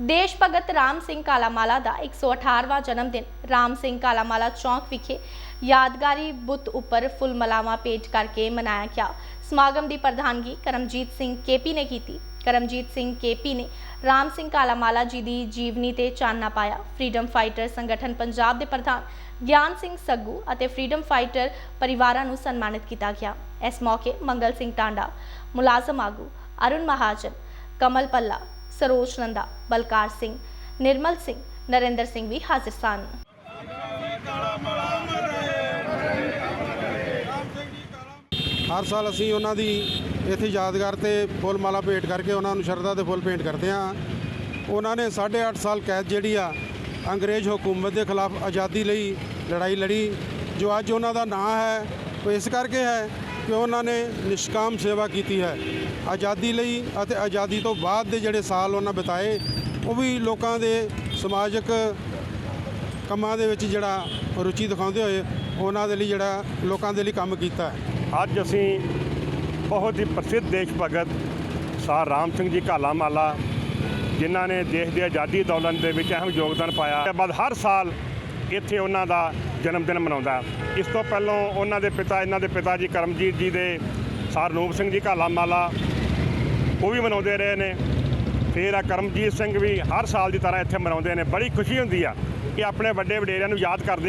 ਦੇਸ਼ ਭਗਤ ਰਾਮ ਸਿੰਘ ਕਾਲਾਮਾਲਾ ਦਾ 118ਵਾਂ ਜਨਮ ਦਿਨ ਰਾਮ ਸਿੰਘ ਕਾਲਾਮਾਲਾ ਚੌਂਕ ਵਿਖੇ ਯਾਦਗਾਰੀ ਬੁੱਤ ਉੱਪਰ ਫੁੱਲ ਮਲਾਵਾ ਪੇਟ ਕਰਕੇ ਮਨਾਇਆ ਗਿਆ। ਸਮਾਗਮ ਦੀ ਪ੍ਰਧਾਨਗੀ ਕਰਮਜੀਤ ਸਿੰਘ ਕੇਪੀ ਨੇ ਕੀਤੀ। ਕਰਮਜੀਤ ਸਿੰਘ ਕੇਪੀ ਨੇ ਰਾਮ ਸਿੰਘ ਕਾਲਾਮਾਲਾ ਜੀ ਦੀ ਜੀਵਨੀ ਤੇ ਚਾਨਣਾ ਪਾਇਆ। ਫਰੀडम ਫਾਈਟਰ ਸੰਗਠਨ ਪੰਜਾਬ ਦੇ ਪ੍ਰਧਾਨ ਗਿਆਨ ਸਿੰਘ ਸੱਗੂ ਅਤੇ ਫਰੀडम ਫਾਈਟਰ ਪਰਿਵਾਰਾਂ ਨੂੰ ਸਨਮਾਨਿਤ ਕੀਤਾ ਗਿਆ। ਇਸ ਮੌਕੇ ਮੰਗਲ ਸਿੰਘ ਟਾਂਡਾ, ਮੁਲਾਜ਼ਮ ਆਗੂ ਅਰੁਣ ਮਹਾਜਨ, ਕਮਲ ਪੱਲਾ ਸਰੋਜ ਨੰਦਾ, ਬਲਕਾਰ ਸਿੰਘ, ਨਿਰਮਲ ਸਿੰਘ, ਨਰਿੰਦਰ ਸਿੰਘ ਵੀ ਹਾਜ਼ਰ ਸਨ। ਹਰ ਸਾਲ ਅਸੀਂ ਉਹਨਾਂ ਦੀ ਇੱਥੇ ਯਾਦਗਾਰ ਤੇ ਫੁੱਲ ਮਾਲਾ ਭੇਟ ਕਰਕੇ ਉਹਨਾਂ ਨੂੰ ਸ਼ਰਧਾ ਦੇ ਫੁੱਲ ਭੇਟ ਕਰਦੇ ਹਾਂ। ਉਹਨਾਂ ਨੇ 8.5 ਸਾਲ ਕੈਦ ਜਿਹੜੀ ਆ, ਅੰਗਰੇਜ਼ ਹਕੂਮਤ ਦੇ ਖਿਲਾਫ ਆਜ਼ਾਦੀ ਲਈ ਲੜਾਈ ਲੜੀ, ਜੋ ਅੱਜ ਉਹਨਾਂ ਦਾ ਨਾਂ ਹੈ, ਉਹ ਇਸ ਕਰਕੇ ਹੈ ਕਿ ਉਹਨਾਂ ਨੇ ਨਿਸ਼ਕਾਮ ਸੇਵਾ ਕੀਤੀ ਹੈ। ਆਜ਼ਾਦੀ ਲਈ ਅਤੇ ਆਜ਼ਾਦੀ ਤੋਂ ਬਾਅਦ ਦੇ ਜਿਹੜੇ ਸਾਲ ਉਹਨਾਂ ਬਿਤਾਏ, ਉਹ ਵੀ ਲੋਕਾਂ ਦੇ ਸਮਾਜਿਕ ਕੰਮਾਂ ਦੇ ਵਿੱਚ ਜਿਹੜਾ ਰੁਚੀ ਦਿਖਾਉਂਦੇ ਹੋਏ ਉਹਨਾਂ ਦੇ ਲਈ ਜਿਹੜਾ ਲੋਕਾਂ ਦੇ ਲਈ ਕੰਮ ਕੀਤਾ ਹੈ। ਅੱਜ ਅਸੀਂ ਬਹੁਤ ਹੀ ਪ੍ਰਸਿੱਧ ਦੇਸ਼ ਭਗਤ ਸਰ ਰਾਮ ਸਿੰਘ ਜੀ ਕਾਲਾ ਮਾਲਾ ਜਿਨ੍ਹਾਂ ਨੇ ਦੇਸ਼ ਦੀ ਆਜ਼ਾਦੀ ਅੰਦੋਲਨ ਦੇ ਵਿੱਚ ਅਹਿਮ ਯੋਗਦਾਨ ਪਾਇਆ। ਬਾਅਦ ਹਰ ਸਾਲ ਇੱਥੇ ਉਹਨਾਂ ਦਾ ਜਨਮ ਦਿਨ ਮਨਾਉਂਦਾ ਇਸ ਤੋਂ ਪਹਿਲਾਂ ਉਹਨਾਂ ਦੇ ਪਿਤਾ, ਇਹਨਾਂ ਦੇ ਪਿਤਾ ਜੀ ਕਰਮਜੀਤ ਜੀ ਦੇ ਸਰਨੂਪ ਸਿੰਘ ਜੀ ਘਾਲਾ ਮਾਲਾ ਉਹ ਵੀ ਮਨਾਉਂਦੇ ਰਹੇ ਨੇ। ਫਿਰ ਆ ਕਰਮਜੀਤ ਸਿੰਘ ਵੀ ਹਰ ਸਾਲ ਦੀ ਤਰ੍ਹਾਂ ਇੱਥੇ ਮਨਾਉਂਦੇ ਨੇ। ਬੜੀ ਖੁਸ਼ੀ ਹੁੰਦੀ ਆ ਕਿ ਆਪਣੇ ਵੱਡੇ ਵਡੇਰਿਆਂ ਨੂੰ ਯਾਦ ਕਰਦੇ ਹਨ।